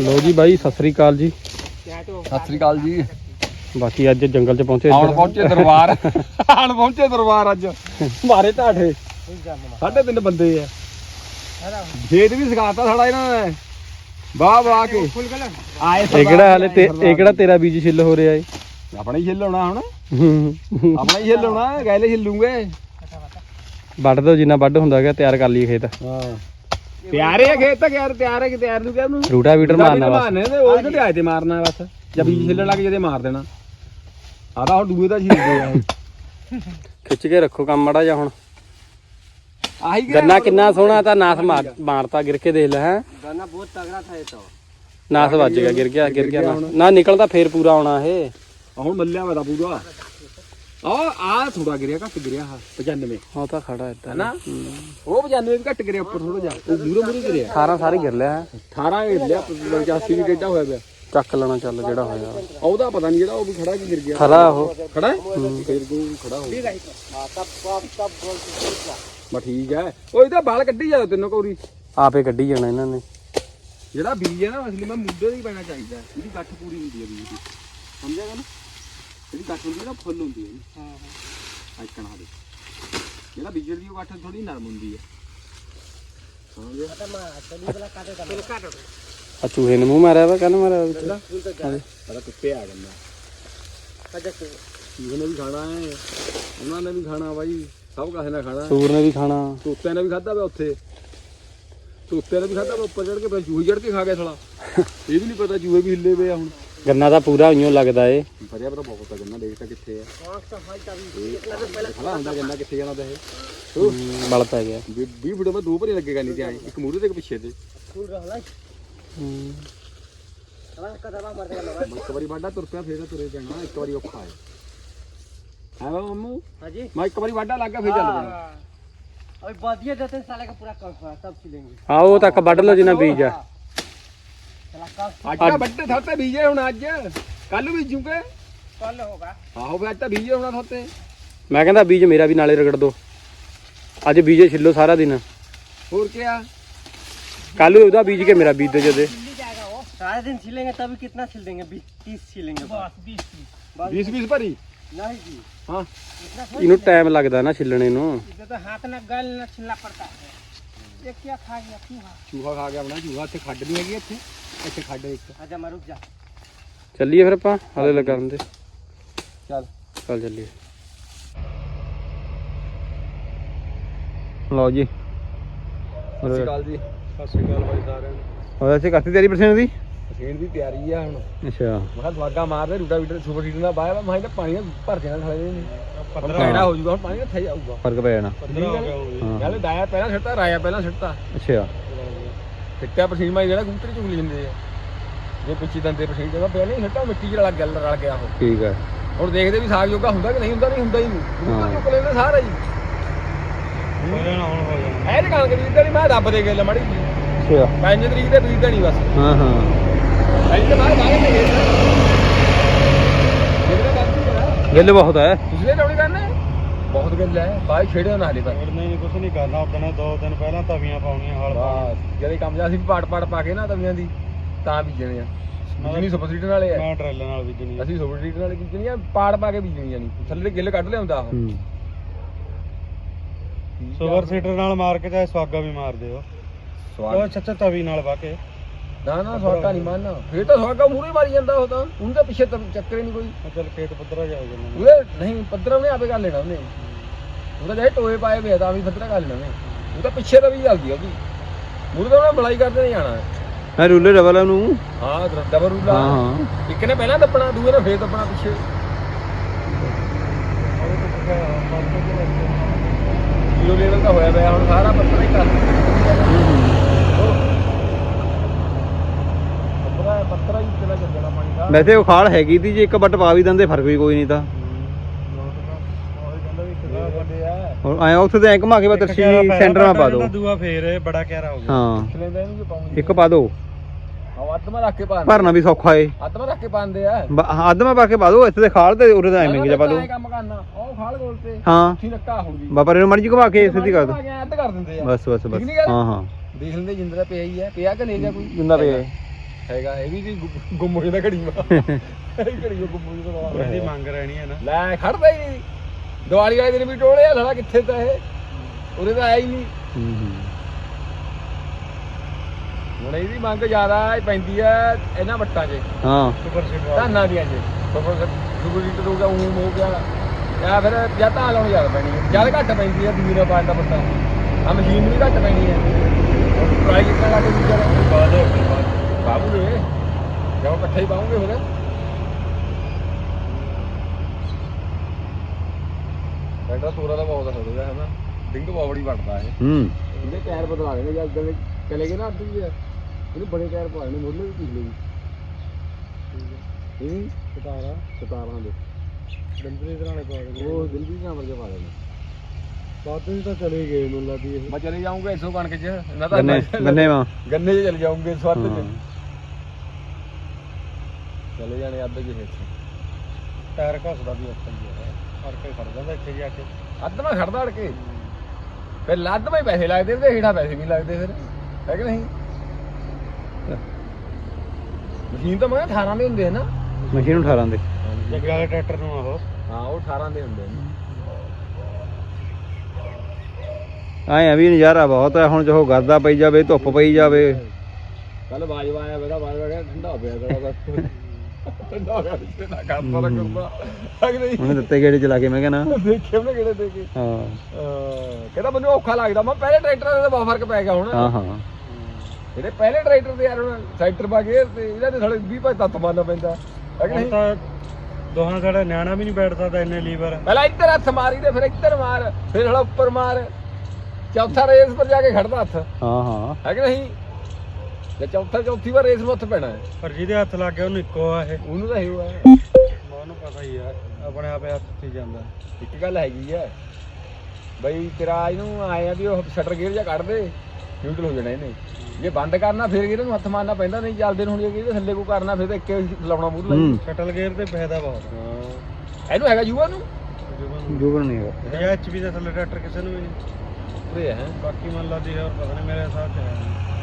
ਲੋ ਜੀ ਬਾਈ ਸਤਿ ਸ੍ਰੀ ਅਕਾਲ ਜੀ। ਸਤਿ ਸ੍ਰੀ ਅਕਾਲ ਜੀ। ਬਾਕੀ ਅੱਜ ਜੰਗਲ ਚ ਪਹੁੰਚੇ ਆਉਣ। ਪਹੁੰਚੇ ਦਰਬਾਰ। ਆਉਣ ਪਹੁੰਚੇ ਦਰਬਾਰ ਅੱਜ। ਮਾਰੇ ਢਾਠੇ। ਸਾਢੇ ਤਿੰਨ ਬੰਦੇ ਆ। ਖੇਤ ਵੀ ਸਿਖਾਤਾ ਸਾਡਾ ਇਹਨਾਂ ਨੇ। ਵਾਹ ਵਾਹ ਕੇ। ਆਏ ਇਹ ਕਿਹੜਾ ਹਲੇ ਤੇ ਇਹ ਕਿਹੜਾ ਤੇਰਾ ਬੀਜ ਛਿੱਲ ਹੋ ਰਿਹਾ ਏ? ਆਪਣਾ ਹੀ ਹਿੱਲਣਾ ਹੁਣ। ਆਪਣਾ ਹੀ ਹਿੱਲਣਾ ਗੈਲੇ ਹਿੱਲੂਗੇ ਵੱਢ ਦੋ ਜਿੰਨਾ ਵੱਢ ਹੁੰਦਾ ਗਿਆ ਤਿਆਰ ਕਰ ਲਈਏ ਖੇਤ। ਹਾਂ। ਤਿਆਰੇ ਆ ਖੇਤ ਤਾਂ ਯਾਰ ਤਿਆਰ ਹੈ ਕਿ ਤਿਆਰ ਨੂੰ ਕਿਹਾ ਨੂੰ ਰੂਟਾ ਵੀਟਰ ਮਾਰਨਾ ਬਸ। ਮਾਰਨੇ ਤੇ ਉਹ ਤੇ ਮਾਰਨਾ ਬਸ? ਜਦ ਬੀਜ ਹਿੱਲਣ ਲੱਗ ਜਦੇ ਮਾਰ ਦੇਣਾ। ਆ ਤਾਂ ਹੁਣ ਦੂਏ ਦਾ ਛਿੱਲਦੇ ਆ। ਖਿੱਚ ਕੇ ਰੱਖੋ ਕੰਮ ਮੜਾ ਜਾ ਹੁਣ। ਆਹੀ ਗੰਨਾ ਕਿੰਨਾ ਸੋਹਣਾ ਤਾਂ ਨਾਸ ਮਾਰ- ਮਾਰਤਾ ਗਿਰ ਕੇ ਦੇਖ ਲੈ ਹੈ। ਗੰਨਾ ਬਹੁਤ ਤਗੜਾ ਥਾ ਇਹ ਤਾਂ। ਨਾਸ ਵੱਜ ਗਿਆ ਗਿਰ ਗਿਆ ਗਿਰ ਗਿਆ। ਨਾ ਨਿਕਲਦਾ ਫੇਰ ਪੂਰਾ ਆਉਣਾ ਇਹ। ਹੁਣ ਮੱਲਿਆ ਵਾ ਦਾ ਪੂਰਾ। ਆ ਆ ਥੋੜਾ ਗਿਰਿਆ ਘੱਟ ਗਿਰਿਆ ਆ 95 ਉਹ ਤਾਂ ਖੜਾ ਏਦਾਂ ਹੈਨਾ? ਉਹ 95 ਵੀ ਘੱਟ ਗਿਰਿਆ ਉੱਪਰ ਥੋੜਾ ਜਿਹਾ। ਉਹ ਮੂਰੇ ਮੂਰੇ ਗਿਰਿਆ। 18 ਸਾਰੇ ਗਿਰ ਲਿਆ। ਹੈ। 18 ਗਿਰਿਆ 85 ਵੀ ਕਿੱਡਾ ਹੋਇਆ ਪਿਆ। ਚੱਕ ਲੈਣਾ ਚੱਲ ਜਿਹੜਾ ਹੋਇਆ। ਉਹਦਾ ਪਤਾ ਨਹੀਂ ਜਿਹੜਾ ਉਹ ਵੀ ਖੜਾ ਕਿ ਗਿਰ ਗਿਆ। ਖਰਾ ਉਹ। ਖੜਾ ਹੈ? ਫੇਰ ਕੋ ਖੜਾ ਹੋ ਬਾ ਠੀਕ ਹੈ। ਉਹ ਇਹਦਾ ਬਾਲ ਕੱਢੀ ਜਾ ਤੈਨੂੰ ਕੋਰੀ। ਆਪੇ ਕੱਢੀ ਜਾਣਾ ਇਹਨਾਂ ਨੇ। ਜਿਹੜਾ ਬੀਜ ਹੈ ਨਾ ਅਸਲੀ ਮੈਂ ਮੁੱਢੇ ਦਾ ਹੀ ਪੈਣਾ ਚਾਹੀਦਾ। ਇਹਦੀ ਗੱਠ ਪੂਰੀ ਹੁੰਦੀ ਹੈ ਬੀਜ ਦੀ। ਸਮਝਿਆ ਗੱਲ ਇਹਦੀ ਗੱਠ ਹੁੰਦੀ ਹੈ ਨਾ ਫੁੱਲ ਹੁੰਦੀ ਹੈ ਹਾਂ ਹਾਂ। ਆਈਕਣ ਹਾਲੇ ਜਿਹੜਾ ਬੀਜ ਦੀ ਉਹ ਥੋੜੀ ਨਰਮ ਹੁੰਦੀ ਹੈ ਸਮਝਿਆ ਆ ਚੂਹੇ ਨੇ ਮੂੰਹ ਮਾਰਿਆ ਵਾ ਕਹਿੰਦਾ ਮਾਰਿਆ ਵਿੱਚ। ਪਤਾ ਕੁੱਤੇ ਆ ਗੰਨਾ ਚੀਜ਼ ਨੇ ਵੀ ਖਾਣਾ ਹੈ। ਉਹਨਾਂ ਨੇ ਵੀ ਖਾਣਾ ਬਾਈ। ਸਭ ਕਾਸੇ ਨੇ ਖਾਣਾ ਸੂਰ ਨੇ ਵੀ ਖਾਣਾ। ਤੋਤਿਆਂ ਨੇ ਵੀ ਖਾਦਾ ਵਾ ਉੱਥੇ। ਤੋਤਿਆਂ ਨੇ ਵੀ ਖਾਦਾ ਵਾ ਉੱਪਰ ਚੜ ਕੇ ਫਿਰ ਚੂਹੇ ਚੜ ਕੇ ਖਾ ਗਿਆ ਸਾਲਾ। ਇਹ ਵੀ ਨਹੀਂ ਪਤਾ ਚੂਹੇ ਵੀ ਹਿੱਲੇ ਵੇ ਆ ਹੁਣ। ਗੰਨਾ ਤਾਂ ਪੂਰਾ ਉਈਓ ਲੱਗਦਾ ਏ ਭਰਿਆ ਪਰ ਬਹੁਤ ਆ ਗੰਨਾ ਦੇਖਦਾ ਕਿੱਥੇ ਆ ਖਲਾ ਹੁੰਦਾ ਗੰਨਾ ਕਿੱਥੇ ਜਾਣਾ ਤਾਂ ਇਹ ਹਮ, ਬਲ ਪੈ ਗਿਆ 20 ਫੁੱਟ ਬਾਅਦ ਦੋ ਭਰੇ ਲੱਗੇਗਾ ਨਹੀਂ ਤੇ ਆਏ ਇੱਕ ਮੂਹਰੇ ਤੇ ਇੱਕ ਪਿੱਛੇ ਤੇ ਹਮ, ਇੱਕ ਵਾਰੀ ਵਾਢਾ ਤੁਰ ਪਿਆ ਫੇਰ ਤੁਰੇ ਜਾਣਾ ਇੱਕ ਵਾਰੀ ਔਖਾ ਹੈ ਹੈ ਵਾ ਮੰਮੂ हाजी ਮੈਂ ਇੱਕ ਵਾਰੀ ਵਾਢਾ ਲੱਗ ਗਿਆ ਫੇਰ ਚੱਲ ਪੈਣਾ अभी बदिया देते हैं साले का पूरा कफ है तब सिलेंगे ਆ ਉਹ ਤੱਕ ਵੱਢ ਲਓ ਜਿੰਨਾ ਬੀਜ ਆ साला कफ ਅੱਜ ਤਾਂ ਵੱਡੇ ਥਾਤੇ ਬੀਜੇ ਹੁਣ ਅੱਜ ਕੱਲ ਬੀਜੂਗੇ कल होगा ਆਹੋ ਫਿਰ ਅੱਜ ਤਾਂ ਬੀਜੇ ਹੋਣਾ ਥਾਤੇ ਮੈਂ ਕਹਿੰਦਾ ਬੀਜ ਮੇਰਾ ਵੀ ਨਾਲੇ ਰਗੜ ਦੋ ਅੱਜ ਬੀਜੇ ਛਿੱਲੋ ਸਾਰਾ ਦਿਨ ਹੋਰ ਕੀ ਆ ਕੱਲ ਉਹਦਾ ਬੀਜ ਕੇ ਮੇਰਾ ਬੀਜ ਦੇ ਜਦੇ सारे दिन छिलेंगे तभी कितना छिल देंगे बीस तीस छिलेंगे बस बीस तीस 20 20 ਭਰੀ नहीं जी ਹਾਂ इतना ਇਹਨੂੰ ਟਾਈਮ ਲੱਗਦਾ ਨਾ ਛਿੱਲਣੇ ਨੂੰ इधर तो हाथ ना गल ना छिलना पड़ता है ये क्या खा गया चूहा ਚੂਹਾ ਖਾ ਗਿਆ ਆਪਣਾ ਚੂਹਾ ਇੱਥੇ ਖੱਡ ਨਹੀਂ ਹੈਗੀ ਇੱਥੇ ਇੱਥੇ ਚੱਲੀਏ ਫਿਰ ਆਪਾਂ ਹਲੇ ਲੱਗਾ ਹੁੰਦੇ ਚੱਲ। ਚੱਲ ਚੱਲੀਏ। ਲਓ ਜੀ। ਸਤਿ ਸ਼੍ਰੀ ਅਕਾਲ ਜੀ। ਸਤਿ ਸ਼੍ਰੀ ਅਕਾਲ ਬਾਈ ਸਾਰਿਆਂ ਨੂੰ। ਹੋਰ ਅਸੀਂ ਕਰਤੀ ਤੇਰੀ ਪਰਸੈਂਟ ਦੀ? ਸੀਣ ਦੀ ਤਿਆਰੀ ਆ ਹੁਣ। ਮੈਂ ਕਿਹਾ ਸਵਾਗਾ ਮਾਰਦੇ ਰੂਟਾ ਵੀਟਰ ਸੁਪਰ ਸੀਡਰ ਨਾਲ ਬਾਇਆ ਮੈਂ ਤਾਂ ਫ਼ਰਕ ਪੈ ਜਾਣਾ। ਪਹਿਲਾਂ ਪਹਿਲਾਂ ਫਿੱਟਿਆ ਪਸੀਨ ਮਾਈ ਜਿਹੜਾ ਕਬੂਤਰ ਚੁਗਲੀ ਜਾਂਦੇ ਆ। ਜੇ ਪਿੱਛੇ ਦੰਦੇ ਪਸੀਨ ਜਦੋਂ ਪਹਿਲਾਂ ਹੀ ਛੱਡਤਾ ਮਿੱਟੀ ਜਿਹੜਾ ਲੱਗ ਗੱਲ ਰਲ ਗਿਆ ਉਹ। ਠੀਕ ਹੈ ਹੁਣ ਦੇਖਦੇ ਵੀ ਸਾਗ ਜੋਗਾ ਹੁੰਦਾ ਕਿ ਨਹੀਂ ਹੁੰਦਾ ਨਹੀਂ ਹੁੰਦਾ ਹੀ ਨਹੀਂ। ਕਬੂਤਰ ਚੁੱਕ ਲੈਂਦੇ ਸਾਰਾ ਹੀ। ਹੋ ਜਾਣਾ ਹੁਣ ਹੋ ਜਾਣਾ। ਇਹ ਤੇ ਕਣਕ ਬੀਜਦਾ ਨਹੀਂ ਮੈਂ ਦੱਬ ਦੇ ਗੱਲ ਮੜੀ ਅੱਛਾ। 5 ਤਰੀਕ ਤੇ ਬੀਜਦਾ ਨਹੀਂ ਬਸ। ਹਾਂ ਹਾਂ। ਅਜੇ ਤੇ ਬਾਅਦ ਬਾਅਦ ਤੇ ਹੈ ਗਿੱਲ ਬਹੁਤ ਹੈ ਪਿਛਲੇ ਰੌਣੀ ਕਰਨਾ। ਬਹੁਤ ਗੱਲ ਹੈ ਬਾਈ ਛੇੜਿਓ ਨਾ ਹਲੇ ਪਰ ਨਹੀਂ ਕੁਝ ਨਹੀਂ ਕਰਨਾ ਉਦੋਂ ਦੋ ਦਿਨ ਪਹਿਲਾਂ ਤਵੀਆਂ ਪਾਉਣੀਆਂ ਹਲ ਬਸ ਜਿਹੜੇ ਕੰਮ ਜਾ ਅਸੀਂ ਵੀ ਪਾੜ ਪਾੜ ਪਾ ਕੇ ਨਾ ਤਵੀਆਂ ਦੀ ਤਾਂ ਬੀਜਣੇ ਆ। ਬੀਜਣੀ ਸੁਪਰ ਸੀਡਰ ਵਾਲੇ ਆ। ਮੈਂ ਟਰੇਲਰ ਨਾਲ ਬੀਜਣੀ ਅਸੀਂ ਸੁਪਰ ਸੀਡਰ ਵਾਲੇ ਬੀਜਣੀ ਆ ਪਾੜ ਪਾ ਕੇ ਬੀਜਣੀ ਜਾਨੀ ਥੱਲੇ ਗਿੱਲ ਕੱਢ ਲਿਆਉਂਦਾ ਉਹ। ਹੂੰ। ਸੁਪਰ ਸੀਟਰ ਨਾਲ ਮਾਰ ਕੇ ਚਾਹੇ ਸਵਾਗਾ ਵੀ ਮਾਰ ਦਿਓ। ਸਵਾਦ ਛੱਛਾ ਤਵੀ ਨਾਲ ਵਾ ਕੇ। ਨਾ ਨਾ ਸਵਾਗਾ ਨਹੀਂ ਮੰਨਣਾ ਫੇਰ ਤਾਂ ਸਵਾਗਾ ਮੂਰੇ ਮਾਰੀ ਜਾਂਦਾ ਉਹ ਤਾਂ। ਉਹਦੇ ਪਿੱਛੇ ਤਾਂ ਚੱਕਰ ਹੀ ਨਹੀਂ ਕੋਈ। ਚੱਲ ਖੇਤ ਪੱਧਰਾ ਜਾ ਹੋ ਉਹਦੇ ਨਹੀਂ ਪੱਧਰਾ ਉਹਨੇ ਆਪੇ ਕਰ ਲੈਣਾ ਉਹਨੇ। ਉਹਦਾ ਜਿਹੜੇ ਟੋਏ ਪਾਏ ਵੇ ਤਾਂ ਵੀ ਪੱਧਰਾ ਕਰ ਲੈਣਾ ਉਹਨੇ। ਉਹ ਤਾਂ ਪਿੱਛੇ ਤਾਂ ਵੀ ਚੱਲਦੀ ਆ ਉਹਦੀ ਮੂਰੇ ਤਾਂ ਉਹਨੇ ਬਲਾਈ ਕਰਦੇ ਨਹੀਂ ਜਾਣਾ। ਮੈਂ ਰੂਲੇ ਡਬਲ ਨੂੰ ਹਾਂ ਡਬਲ ਰੂਲਾ ਹਾਂ ਹਾਂ। ਇੱਕ ਨੇ ਪਹਿਲਾਂ ਦੱਪਣਾ ਦੂਏ ਨੇ ਫੇਰ ਦੱਪਣਾ ਪਿੱਛੇ। ਜ਼ੀਰੋ ਲੈਵਲ ਦਾ ਹੋਇਆ ਪਿਆ ਹੁਣ ਸਾਰਾ ਪੱਤਰਾ ਹੀ ਕਰ ਪੱਤਰਾ ਹੀ ਚਲਾ ਚੱਲਣਾ ਪਾਣੀ ਦਾ। ਵੈਸੇ ਉਹ ਖਾਲ ਹੈਗੀ ਤੀ ਜੇ ਇੱਕ ਬੱਟ ਪਾ ਵੀ ਦਿੰਦੇ ਫ਼ਰਕ ਵੀ ਕੋਈ ਨਹੀਂ ਤਾਂ। ਹੁਣ ਆਇਆ ਉੱਥੇ ਤੇ ਐ ਘੁਮਾ ਕੇ ਬਸ ਸੈਂਟਰ ਮਾ ਪਾ ਦੋ। ਦੂਆ ਫੇਰ ਬੜਾ ਕਹਿਰਾ ਹੋ ਹਾਂ। ਲੈਂਦੇ ਇਹਨੂੰ ਕਿ ਪਾਉਂਦੇ ਇੱਕ ਪਾ ਦੋ। ਹਾਂ ਅੱਧ ਮੈਂ ਰੱਖ ਕੇ ਪਾਉਂਦੇ। ਭਰਨਾ ਵੀ ਸੌਖਾ ਏ। ਅੱਧ ਮੈਂ ਰੱਖ ਕੇ ਪਾਉਂਦੇ ਆ। ਅੱਧਮਾ ਪਾ ਕੇ ਪਾ ਦੋ ਇੱਥੇ ਤੇ ਖਾਲ ਤੇ ਉਰੇ ਤਾਂ ਐਵੇਂ ਕਿ ਜਾ ਪਾ ਦੋ। ਕੰਮ ਕਰਨਾ। ਉਹ ਖਾਲ ਗੋਲ ਤੇ ਹਾਂ। ਉੱਥੀ ਨੱਕਾ ਹੋਊਗੀ ਬਾਪਾ ਨੂੰ ਮਰਜ਼ੀ ਘੁਮਾ ਕੇ ਸਿੱਧੀ ਕਰ ਦੋ ਅੱਧ ਕਰ ਦਿੰਦੇ ਆ। ਬਸ ਬਸ ਬਸ। ਠੀਕ? ਹਾਂ ਹਾਂ। ਦੇਖ ਲੈਂਦੇ ਜਿੰਦਰਾ ਪਿਆ ਹੀ ਆ। ਪਿਆ ਕਿ ਲੈ ਗਿਆ ਕੋਈ? ਜਿੰਦਾ ਪਿਆ। ਹੈਗਾ ਇਹ ਵੀ ਜੀ ਗੁੰਮ ਹੋ ਜਾਂਦਾ ਘੜੀ ਮਾ। ਇਹ ਘੜੀ ਮਾ ਗੁੰਮ ਹੋ ਜਾਂਦਾ ਇਹਦੀ ਮੰਗ ਰਹਿਣੀ ਹੈ ਨਾ। ਲੈ ਖੜਦਾ ਹੀ ਨਹੀਂ। ਦੀਵਾਲੀ ਵਾਲੇ ਦਿਨ ਵੀ ਟੋਲਿਆ ਲੜਾ ਕਿੱਥੇ ਤਾਂ ਇਹ? ਉਰੇ ਤਾਂ ਆਇਆ ਹੀ ਨਹੀਂ। ਹੂੰ ਹੂੰ। ਹੁਣ ਇਹਦੀ ਮੰਗ ਜ਼ਿਆਦਾ ਪੈਂਦੀ ਹੈ ਇਹਨਾਂ ਵੱਟਾਂ 'ਚ। ਹਾਂ। ਸੁਪਰ ਸੀਟ ਧਾਨਾਂ ਦੀਆਂ 'ਚ। ਸੁਪਰ ਸੁਪਰ ਲੀਟਰ ਹੋ ਗਿਆ ਊਮ ਹੋ ਗਿਆ। ਜਾਂ ਫਿਰ ਜਾਂ ਧਾਨ ਲਾਉਣੀ ਜ਼ਿਆਦਾ ਪੈਣੀ ਹੈ ਜ਼ਿਆਦਾ ਘੱਟ ਪੈਂਦੀ ਹੈ ਦੂਜੀ ਨਾਲ ਪਾਣ ਦਾ ਪੱਤਾ ਆ ਮਸ਼ੀਨ ਵੀ ਘੱਟ ਪੈਣੀ ਹੈ ਪ੍ਰਾਈਸ ਕਿੰਨਾ ਲੱਗ ਜੂ ਜਰਾ ਬਾਅਦ ਹੋ ਗਈ ਬਾਬੂਗੇ ਜਦੋਂ ਇਕੱਠੇ ਹੀ ਫਿਰ ਟਰੈਕਟਰ ਤੋਰਾ ਦਾ ਬਹੁਤ ਹੋ ਗਿਆ ਹੈ ਨਾ ਡਿੰਗ ਬਾਵੜੀ ਵੱਟਦਾ ਇਹ ਹੂੰ ਇਹਦੇ ਟਾਇਰ ਬਦਲਾ ਦੇਣੇ ਜਾਂ ਅੱਗੇ ਚਲੇ ਗਏ ਨਾ ਅੱਧੀ ਜੀ ਇਹਨੂੰ ਬੜੇ ਟਾਇਰ ਪਾ ਦੇਣੇ ਮੁੱਢਲੇ ਵੀ ਪਿਛਲੇ ਵੀ ਇਹ ਵੀ ਸਤਾਰਾ 17 ਦੇ ਦਰਾਣੇ ਪਾ ਦੇਣੇ ਉਹ ਦਿੱਲੀ ਦਾ ਵਰਗੇ ਪਾ ਦੇਣੇ ਵਿੱਚ ਤਾਂ ਚਲੇ ਗਏ ਮੈਨੂੰ ਲੱਗਦੀ ਇਹ ਮੈਂ ਚਲੇ ਜਾਊਂਗਾ ਇਸੋ ਕਣਕ ਚ ਨਾ ਤਾਂ ਗੰਨੇ ਗੰਨੇ ਵਾ ਗੰਨੇ ਚ ਚਲੇ ਜਾਊਂਗੇ ਸਵਰਤ। ਚ ਚਲੇ ਜਾਣੇ ਅੱਧ ਜਿਹੇ ਇੱਥੇ। ਟਾਇਰ ਘਸਦਾ ਵੀ ਉੱਥੇ ਹੀ ਹੈ ਫੜ ਕੇ ਖੜ ਜਾਂਦਾ ਇੱਥੇ ਜਾ ਕੇ। ਅੱਧ ਮੈਂ ਖੜਦਾ ਅੜ ਕੇ। ਫਿਰ ਲੱਦ ਮੈਂ ਪੈਸੇ ਲੱਗਦੇ ਤੇ ਹੀੜਾ ਪੈਸੇ ਨਹੀਂ ਲੱਗਦੇ ਫਿਰ ਹੈ ਕਿ ਨਹੀਂ? ਮਸ਼ੀਨ ਤਾਂ ਮੈਂ 18 ਦੇ ਹੁੰਦੇ ਆ ਨਾ। ਮਸ਼ੀਨ 18 ਦੇ। ਜੱਗੇ ਵਾਲੇ ਟਰੈਕਟਰ ਨੂੰ ਆਹੋ। ਹਾਂ ਉਹ 18 ਦੇ ਹੁੰਦੇ ਨੇ। ਐ ਆ ਵੀ ਨਜ਼ਾਰਾ ਬਹੁਤ ਹੈ ਹੁਣ ਜੋ ਗਰਦਾ ਪਈ ਜਾਵੇ ਧੁੱਪ ਪਈ ਜਾਵੇ। ਕੱਲ ਬਾਜਵਾ ਆਇਆ ਮੇਰਾ ਬਾਜਵਾ ਗਿਆ ਠੰਡਾ ਹੋ ਪਿਆ ਤੇਰਾ ਬਸ। ਠੰਡਾ ਹੋ ਗਿਆ ਤੇ ਨਾ ਕੰਮ ਤਾਂ ਕਰਦਾ। ਹੈ। ਕਿ ਨਹੀਂ ਉਹਨੇ ਦਿੱਤੇ ਗੇੜੇ ਚਲਾ ਕੇ ਮੈਂ ਕਹਿੰਦਾ ਦੇਖੇ ਉਹਨੇ ਕਿਹੜੇ ਦੇ ਕੇ। ਹਾਂ। ਅਹ ਕਹਿੰਦਾ ਮੈਨੂੰ ਔਖਾ ਲੱਗਦਾ। ਮੈਂ ਪਹਿਲੇ ਟਰੈਕਟਰ ਦਾ ਬਹੁਤ ਫ਼ਰਕ ਪੈ ਗਿਆ ਹੁਣ। ਹਾਂ ਹਾਂ। ਜਿਹੜੇ ਪਹਿਲੇ ਟਰੈਕਟਰ ਤੇ ਯਾਰ ਹੁਣ ਸੈਕਟਰ ਪਾ ਕੇ ਤੇ ਇਹਨਾਂ ਦੇ ਥੋੜੇ 20 ਭਾਈ ਤੱਤ ਮਾਰਨਾ ਪੈਂਦਾ। ਹੈ ਕਿ ਹੁਣ ਨਹੀਂ ਤਾਂ ਦੋਹਾਂ ਸਾਡਾ ਨਿਆਣਾ ਵੀ ਨਹੀਂ ਬੈਠ ਸਕਦਾ ਇੰਨੇ ਲੀਵਰ। ਪਹਿਲਾਂ ਇੱਧਰ ਹੱਥ ਮਾਰੀ ਤੇ ਫਿਰ ਇੱਧਰ ਮਾਰ ਫਿਰ ਹਲਾ ਉੱਪਰ ਮਾਰ। ਚੌਥਾ ਰੇਸ ਪਰ ਜਾ ਕੇ ਖੜਦਾ ਹੱਥ। ਹਾਂ ਹਾਂ। ਹੈ ਕਿ ਨਹੀਂ ਜੇ ਚੌਥਾ ਚੌਥੀ ਵਾਰ ਰੇਸ ਮੱਥ ਪੈਣਾ ਹੈ। ਪਰ ਜਿਹਦੇ ਹੱਥ ਲੱਗ ਗਿਆ ਉਹਨੂੰ ਇੱਕੋ ਆ ਇਹ। ਉਹਨੂੰ ਤਾਂ ਇਹੋ ਹੈ ਉਹਨੂੰ ਪਤਾ ਹੀ ਆ ਆਪਣੇ ਆਪੇ ਹੱਥ ਤੇ ਜਾਂਦਾ। ਇੱਕ ਗੱਲ ਹੈਗੀ ਹੈ ਬਈ ਤੇਰਾ ਇਹਨੂੰ ਆਏ ਆ ਵੀ ਉਹ ਸ਼ਟਰ ਗੇਅਰ ਜਾਂ ਕੱਢ ਦੇ ਨਿਊਟਰਲ ਹੋ ਜਾਣਾ ਇਹਨੇ। ਜੇ ਬੰਦ ਕਰਨਾ ਫਿਰ ਇਹਨੂੰ ਹੱਥ ਮਾਰਨਾ ਪੈਂਦਾ ਨਹੀਂ ਚੱਲਦੇ ਨੂੰ ਹੁਣ ਜੇ ਇਹਦੇ ਥੱਲੇ ਕੋ ਕਰਨਾ ਫਿਰ ਤਾਂ ਇੱਕੇ ਲਾਉਣਾ ਮੂਰ ਲਈ ਹੂੰ। ਸ਼ਟਲ ਗੇਅਰ ਤੇ ਫਾਇਦਾ ਬਹੁਤ ਹਾਂ। ਇਹਨੂੰ ਹੈਗਾ ਯੂਆ ਨੂੰ? ਜੂਗਣ ਨਹੀਂ ਹੈਗਾ। ਇਹ ਐਚਪੀ ਦੇ ਥੱਲੇ ਟਰੈਕਟਰ ਕਿਸੇ ਨੂੰ ਵੀ ਨਹੀਂ। ਉਰੇ ਹੈ। ਬਾਕੀ ਮਨ ਲਾਦੀ ਹੋਰ ਪਤਾ ਨਹੀਂ ਮੇਰੇ ਹਿਸਾਬ ਚ ਹੈ।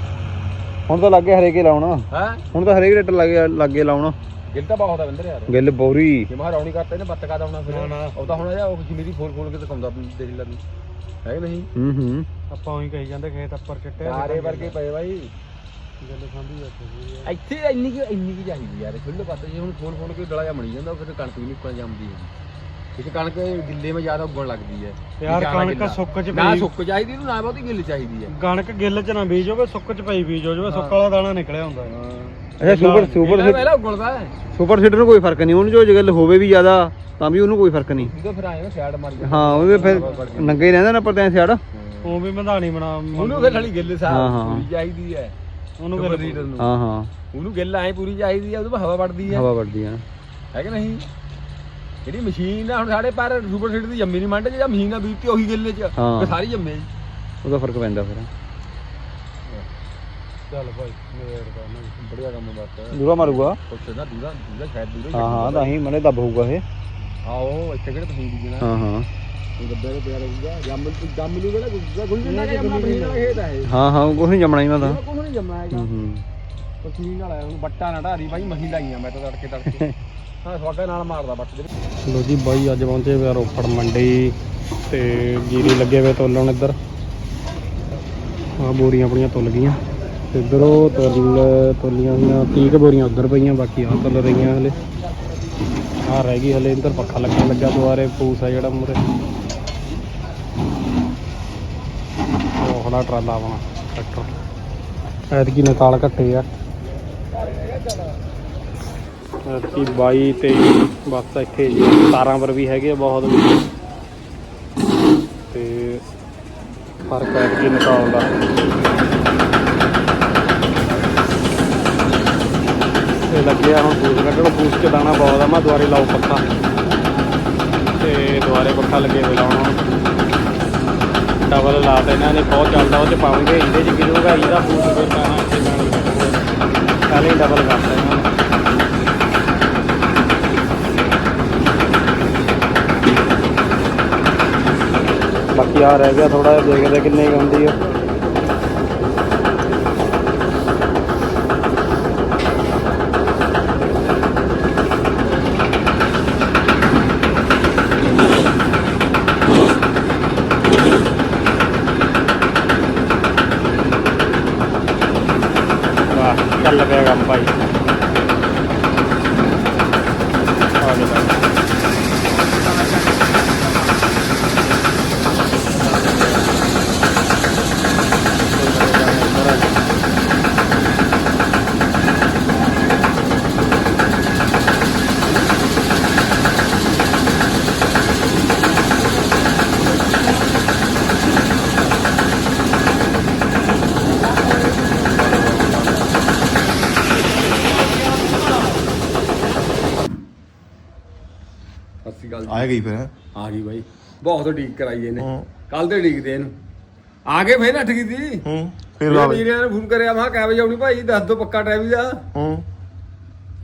ਹੁਣ ਤਾਂ ਲੱਗੇ ਹਰੇਕੇ ਲਾਉਣਾ। ਹਾਂ? ਹੁਣ ਤਾਂ ਹਰੇਕ ਰੇਟ ਲੱਗੇ ਲੱਗੇ ਲਾਉਣਾ। ਗਿਲ ਤਾਂ ਬਹੁਤ ਆ ਬੰਦਰ ਯਾਰ। ਗਿੱਲ ਬੋਰੀ। ਜੇ ਮਹਾ ਰੌਣੀ ਕਰਤਾ ਇਹਨੇ ਬੱਤ ਕਾ ਦਾਉਣਾ ਫਿਰ। ਉਹ ਤਾਂ ਹੁਣ ਜਾ ਉਹ ਜਿਮੀਰੀ ਫੋਲ ਫੋਲ ਕੇ ਦਿਖਾਉਂਦਾ ਦੇਖ ਲੈ ਤੂੰ ਹੈ ਕਿ ਨਹੀਂ? ਹੂੰ ਹੂੰ। ਆਪਾਂ ਉਹੀ ਕਹੀ ਜਾਂਦੇ ਖੇਤ ਉੱਪਰ ਚਿੱਟੇ ਚਾਰੇ ਵਰਗੇ ਪਏ ਬਾਈ। ਗੱਲ ਸਾਂਭੀ ਜਾਂਦੀ ਇੱਥੇ ਇੰਨੀ ਕੀ ਇੰਨੀ ਕੀ ਚਾਹੀਦੀ ਯਾਰ ਖੁੱਲੇ ਪੱਤ। ਜੇ ਹੁਣ ਫੋਲ ਫੋਲ ਕੇ ਡਲਾ ਜਾ ਬਣੀ ਜਾਂਦਾ ਫਿਰ ਕਣਕ ਵੀ ਨਹੀਂ ਉੱਪਰ ਜੰਮਦੀ ਹੈ ਇੱਕ ਕਣਕ ਗਿੱਲੇ ਮੇ ਜ਼ਿਆਦਾ ਉੱਗਣ ਲੱਗਦੀ ਹੈ। ਯਾਰ ਜ਼ਿਆਦਾ ਕਣਕ ਗਿੱਲਾ। ਸੁੱਕ ਚ ਨਾ ਪਈ। ਸੁੱਕ ਚਾਹੀਦੀ ਨੂੰ ਨਾ ਬਹੁਤੀ ਗਿੱਲ ਚਾਹੀਦੀ ਹੈ। ਕਣਕ ਗਿੱਲ ਚ ਨਾ ਬੀਜ ਹੋਵੇ ਸੁੱਕ ਚ ਪਈ ਬੀਜ ਹੋ ਜਾਵੇ ਸੁੱਕ ਵਾਲਾ ਦਾਣਾ ਨਿਕਲਿਆ ਹੁੰਦਾ। ਹੈ। ਅੱਛਾ ਸੁਪਰ ਸੁਪਰ ਪਹਿਲਾਂ ਪਹਿਲਾਂ ਉੱਗਣਦਾ ਹੈ। ਸੁਪਰ ਸੀਡਰ ਨੂੰ ਕੋਈ ਫ਼ਰਕ ਨਹੀਂ ਉਹਨੂੰ ਜੋ ਜਗਲ ਹੋਵੇ ਵੀ ਜ਼ਿਆਦਾ ਤਾਂ ਵੀ ਉਹਨੂੰ ਕੋਈ ਫ਼ਰਕ ਨਹੀਂ। ਉਹਦੇ ਫਿਰ ਆਏ ਸਿਆੜ ਮਾਰ ਜਾਂਦਾ ਹਾਂ ਉਹਦੇ ਫਿਰ ਨੰਗਾ ਹੀ ਰਹਿੰਦਾ ਨਾ ਪਰ ਤੈਂ ਸਿਆੜ। ਉਹ ਵੀ ਮਧਾਣੀ ਬਣਾ ਉਹਨੂੰ ਫਿਰ ਥੜੀ ਗਿੱਲ ਸਾਹ ਹਾਂ, ਹਾਂ। ਪੂਰੀ ਚਾਹੀਦੀ ਹੈ। ਉਹਨੂੰ ਸੁਪਰ ਲੀਡਰ ਨੂੰ। ਹਾਂ ਹਾਂ। ਉਹਨੂੰ ਗਿੱਲ ਐ ਪੂਰੀ ਚਾਹੀਦੀ ਹੈ ਉਹਦੇ ਵਿੱਚ ਹਵਾ ਵੜਦੀ ਹੈ। ਹਵਾ ਵੜਦੀ ਆ ਹੈ ਕਿ ਨਹੀਂ? ਜਿਹੜੀ ਮਸ਼ੀਨ ਆ ਹੁਣ ਸਾਡੇ ਪਰ ਸੁਪਰ ਸੀਟ ਦੀ ਜੰਮੀ ਨਹੀਂ ਮੰਡ ਜਾਂ ਮਸ਼ੀਨ ਆ ਬੀਤੀ ਉਹੀ ਗਿੱਲੇ ਚ ਹਾਂ। ਤੇ ਸਾਰੀ ਜੰਮੇ ਜੀ। ਉਹਦਾ ਫ਼ਰਕ ਪੈਂਦਾ ਫਿਰ। ਚੱਲ ਭਾਈ ਮੇਰੇ ਦਾ ਨਾ ਬੜੀਆ ਕੰਮ ਬਸ ਦੂਰਾ ਮਾਰੂਗਾ? ਕੁਛ ਨਾ ਦੂਰਾ ਦੂਰਾ ਸ਼ਾਇਦ ਦੂਰਾ ਹਾਂ ਹਾਂ ਤਾਂ ਹੀ ਮਨੇ ਦੱਬ ਹੋਊਗਾ ਇਹ। ਆਓ ਇੱਥੇ ਕਿਹੜੇ ਤੁਸੀਂ ਦੀ ਜਣਾ ਹਾਂ ਹਾਂ। ਉਹ ਗੱਬੇ ਦੇ ਪਿਆ ਰਹੂਗਾ ਜੰਮ ਜੰਮ ਨੂੰ ਕਿਹੜਾ ਗੁੱਜਾ ਗੁੱਜਾ ਨਾ ਜੰਮਣਾ ਮਸ਼ੀਨ ਨਾਲ ਖੇਤ ਆ ਇਹ ਹਾਂ। ਹਾਂ ਕੁਛ ਨਹੀਂ ਜਮਣਾ ਹੀ ਮੈਂ ਤਾਂ ਕੋਈ ਨਹੀਂ ਜੰਮਣਾ ਹੈਗਾ। ਹੂੰ ਹੂੰ। ਮਸ਼ੀਨ ਨਾਲ ਆਇਆ ਹੁਣ ਬੱਟਾ ਨਾ ਢਾਰੀ ਬਾਈ ਮਹੀਂ ਲਾਈਆਂ ਮੈਂ ਤਾਂ ਤੜਕੇ ਤੜਕੇ। ਹਾਂ, ਤੁਹਾਡੇ ਨਾਲ ਮਾਰਦਾ ਬੱਟ ਦੇ ਲੋ ਜੀ ਬਾਈ, ਅੱਜ ਪਹੁੰਚੇ ਵੇ ਰੋਪੜ ਮੰਡੀ ਤੇ ਜੀਰੀ ਲੱਗੇ ਵੇ ਤੋਲਣ ਇੱਧਰ। ਆ ਬੋਰੀਆਂ ਆਪਣੀਆਂ ਤੁੱਲ ਗਈਆਂ। ਤੇ ਤੁੱਲ ਤੋਲੀਆਂ ਹੋਈਆਂ 30 ਬੋਰੀਆਂ ਉੱਧਰ ਪਈਆਂ, ਬਾਕੀ ਆ ਤੁੱਲ ਰਹੀਆਂ ਹਲੇ। ਆ ਰਹਿ ਗਈ ਹਲੇ, ਇੱਧਰ ਪੱਖਾ ਲੱਗਣ ਲੱਗਾ ਦੁਆਰੇ ਪੂਸ ਆ ਜਿਹੜਾ ਮੂਰੇ ਉਹ ਖੜਾ ਟਰਾਲਾ ਆਪਣਾ, ਟਰੈਕਟਰ। ਐਤਕੀ ਨਕਾਲ ਘੱਟੇ ਆ। ਐਤਕੀ 22 23 ਬਸ ਇੱਥੇ ਜੀ 17 ਪਰ ਵੀ ਹੈਗੇ ਆ ਬਹੁਤ। ਵੀ ਤੇ ਫ਼ਰਕ ਹੈ ਕਿ ਨਿਕਾਲ ਦਾ। ਇਹ ਲੱਗਿਆ ਹੁਣ ਫੂਸ ਕੱਢਣ ਫੂਸ ਚ ਦਾਣਾ ਬਹੁਤ ਆ, ਮੈਂ ਦੁਆਰੇ ਲਾਓ ਪੱਖਾ। ਤੇ ਦੁਆਰੇ ਪੱਖਾ ਲੱਗੇ ਹੋਏ ਲਾਉਣ ਡਬਲ ਲਾ ਤੇ ਇਹਨਾਂ ਨੇ ਬਹੁਤ ਚੱਲਦਾ ਉਹ ਚ ਪਾਵਾਂਗੇ ਇਹਦੇ ਚ ਗਿਰੂਗਾ, ਇਹਦਾ ਫੂਸ ਫਿਰ ਦਾਣਾ ਇੱਥੇ ਨਾਲ ਪਹਿਲੇ ਡਬਲ ਕਰਤਾ ਇਹਨਾਂ ਨੇ ਰਹਿ ਗਿਆ ਥੋੜਾ ਜਿਹਾ ਦੇਖਦੇ ਕਿੰਨੇ ਕੁ ਹੁੰਦੀ ਆ ਗਿਆ ਕੰਮ ਭਾਈ ਆ ਗਿਆ ਭਾਈ ਸਤਿ ਸ਼੍ਰੀ ਅਕਾਲ ਜੀ ਆ ਗਈ ਫਿਰ? ਆ ਗਈ ਬਾਈ। ਬਹੁਤ ਡੀਕ ਕਰਾਈ ਇਹਨੇ। ਕੱਲ ਤੇ ਡੀਕਦੇ ਇਹਨੂੰ। ਆ ਕੇ ਫੇਰ ਨੱਠ ਗਈ ਸੀ ਹੂੰ ਫਿਰ ਆ ਵੀਰੇ ਨੇ ਫੋਨ ਕਰਿਆ ਮੈਂ ਕਿਹਾ ਕੈ ਵਜੇ ਆਉਣੀ ਭਾਈ ਦੱਸ ਦੋ ਪੱਕਾ ਟਾਈਮ ਦਾ ਹੂੰ।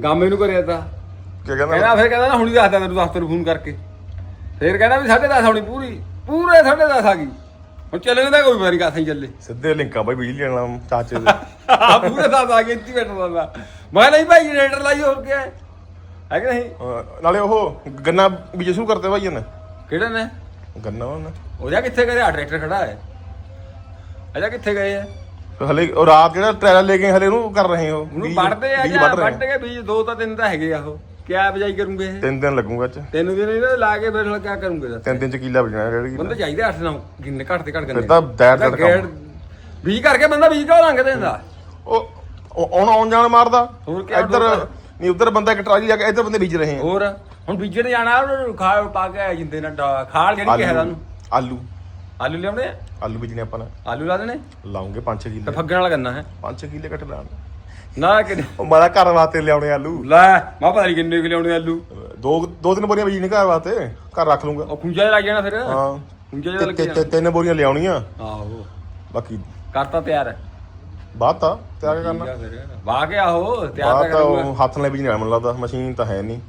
ਗਾਮੇ ਨੂੰ ਕਰਿਆ ਤਾਂ। ਕੀ ਕਹਿੰਦਾ? ਕਹਿੰਦਾ ਫਿਰ ਕਹਿੰਦਾ ਹੁਣੀ ਦੱਸਦਾ ਤੈਨੂੰ ਦਫ਼ਤਰ ਫੋਨ ਕਰਕੇ। ਫਿਰ ਕਹਿੰਦਾ ਵੀ 10:30 ਆਉਣੀ ਪੂਰੀ। ਪੂਰੇ 10:30 ਆ ਗਈ। ਹੁਣ ਚੱਲਣ ਦਾ ਕੋਈ ਮਾਰੀ ਕਾਥਾਂ ਚੱਲੇ। ਸਿੱਧੇ ਲਿੰਕਾਂ ਬਾਈ ਬਿਜਲੀ ਵਾਲਾ ਚਾਚੇ ਦੇ। ਆ ਪੂਰੇ 10 ਆ ਗਏ ਇੱਥੇ ਬੈਠਾ ਮੈਂ ਨਹੀਂ ਭਾਈ ਜਨਰੇਟਰ ਲਾਈ ਹੋਰ ਕੀ ਹੈ ਕਿ ਨਹੀਂ? ਅਹ ਨਾਲੇ ਉਹ ਗੰਨਾ ਬੀਜ ਸ਼ੁਰੂ ਕਰਤੇ ਭਾਈ ਨੇ ਕਿਹੜੇ ਨੇ? ਗੰਨਾ ਉਹਨੇ। ਉਹ ਜਾ ਕਿੱਥੇ ਗਏ? ਆ ਟਰੈਕਟਰ ਖੜਾ ਹੈ। ਅਜਾ ਕਿੱਥੇ ਗਏ ਆ? ਹਲੇ ਉਹ ਰਾਤ ਜਿਹੜਾ ਟ੍ਰੈਲਰ ਲੈ ਕੇ ਹਲੇ ਉਹਨੂੰ ਕਰ ਰਹੇ ਹੋ ਉਹਨੂੰ ਬੀਜ- ਵੱਢਦੇ ਆ ਬੀਜ ਜਾਂ ਵੱਢ ਰਹੇ ਵੱਢ ਕੇ ਬੀਜ ਦੋ ਤਾਂ ਤਿੰਨ ਤਾਂ ਹੈਗੇ ਆ ਉਹ। ਕਿਆ ਬਜਾਈ ਕਰੂੰਗੇ ਇਹ? ਤਿੰਨ ਦਿਨ ਲੱਗੂਗਾ ਅੱਜ। ਤੈਨੂੰ ਦਿਨ ਇਹਨਾਂ ਲਾ ਕੇ ਫਿਰ ਕਿਆ ਕਰੂੰਗੇ ਦੱਸ। ਤਿੰਨ ਦਿਨ ਚ ਕਿੱਲਾ ਬਜਣਾ ਰੇੜੀ ਬੰਦੇ ਚਾਹੀਦੇ 8 9 ਗਿੰਨੇ ਘੱਟ ਤੇ ਘੱਟ ਫਿਰ ਗੰਨੇ ਤਾਂ ਦੈਰ ਦੈਰ ਕੰਮ ਬੀਜ ਕਰਕੇ ਬੰਦਾ ਬੀਜ ਕਿਉਂ ਲੰਘ ਦਿੰਦਾ ਉਹ ਉਹ- ਆਉਣ ਆਉਣ ਜਾਣ ਮਾਰਦਾ। ਹੋਰ ਕਿਆ ਇੱਧਰ? ਨਹੀਂ ਉੱਧਰ ਬੰਦਾ ਇੱਕ ਟਰਾਲੀ ਜਾ ਕੇ ਇੱਧਰ ਬੰਦੇ ਬੀਜ ਰਹੇ ਆ। ਹੋਰ ਹੁਣ ਬੀਜਣ ਜਾਣਾ ਉਹਨੂੰ ਖਾਲ ਪਾ ਕੇ ਆ ਜਿੰਦੇ ਨਾਲ ਡਾ- ਖਾਲ ਜਿਹੜੀ ਕਿਹਾ ਤੁਹਾਨੂੰ ਆਲੂ। ਆਲੂ ਲਿਆਉਣੇ ਆ? ਆਲੂ ਬੀਜਣੇ ਆਪਾਂ ਨੇ ਆਲੂ ਲਾ ਦੇਣੇ? ਲਾਉਂਗੇ 5-6 ਤੇ ਕਿੱਲੇ। ਫੱਗਣ ਵਾਲਾ ਗੰਨਾ ਹੈ। 5-6 ਕਿੱਲੇ ਕੱਟ ਲਾਣ ਨਾ ਕਿ ਉਹ ਮਾਰਾ ਘਰ ਵਾਸਤੇ ਲਿਆਉਣੇ ਆਲੂ। ਲੈ ਮੈਂ ਪਤਾ ਨਹੀਂ ਕਿੰਨੇ ਕਿ ਲਿਆਉਣੇ ਆਲੂ। ਦੋ ਦੋ ਤਿੰਨ ਬੋਰੀਆਂ ਬੀਜਣੇ ਘਰ ਵਾਸਤੇ। ਘਰ ਰੱਖ ਲੂੰਗਾ ਉਹ ਖੁੰਝਾ ਜਿਹਾ ਲੱਗ ਜਾਣਾ ਫਿਰ। ਹਾਂ। ਖੁੰਝਾ ਜਿਹਾ ਲੱਗ ਤੇ- ਜਾਣਾ। ਤਿੰਨ ਬੋਰੀਆਂ ਲਿਆਉਣੀਆਂ। ਆਹੋ। ਬਾਕੀ ਕਰਤਾ ਤਿਆਰ। ਹੈ ਬਾਤ ਆ ਤੇ ਆ ਕੇ ਕਰਨਾ ਵਾਹ ਕੇ ਆਹੋ ਤਿਆਰ ਬਾਤ ਤਾਂ ਤਾਂ ਕਰੂਗਾ। ਉਹ ਹੱਥ ਨਾਲ ਬੀਜਣੇ ਵਾਲਾ ਮੈਨੂੰ ਲੱਗਦਾ ਮਸ਼ੀਨ ਤਾਂ ਹੈ ਨਹੀਂ।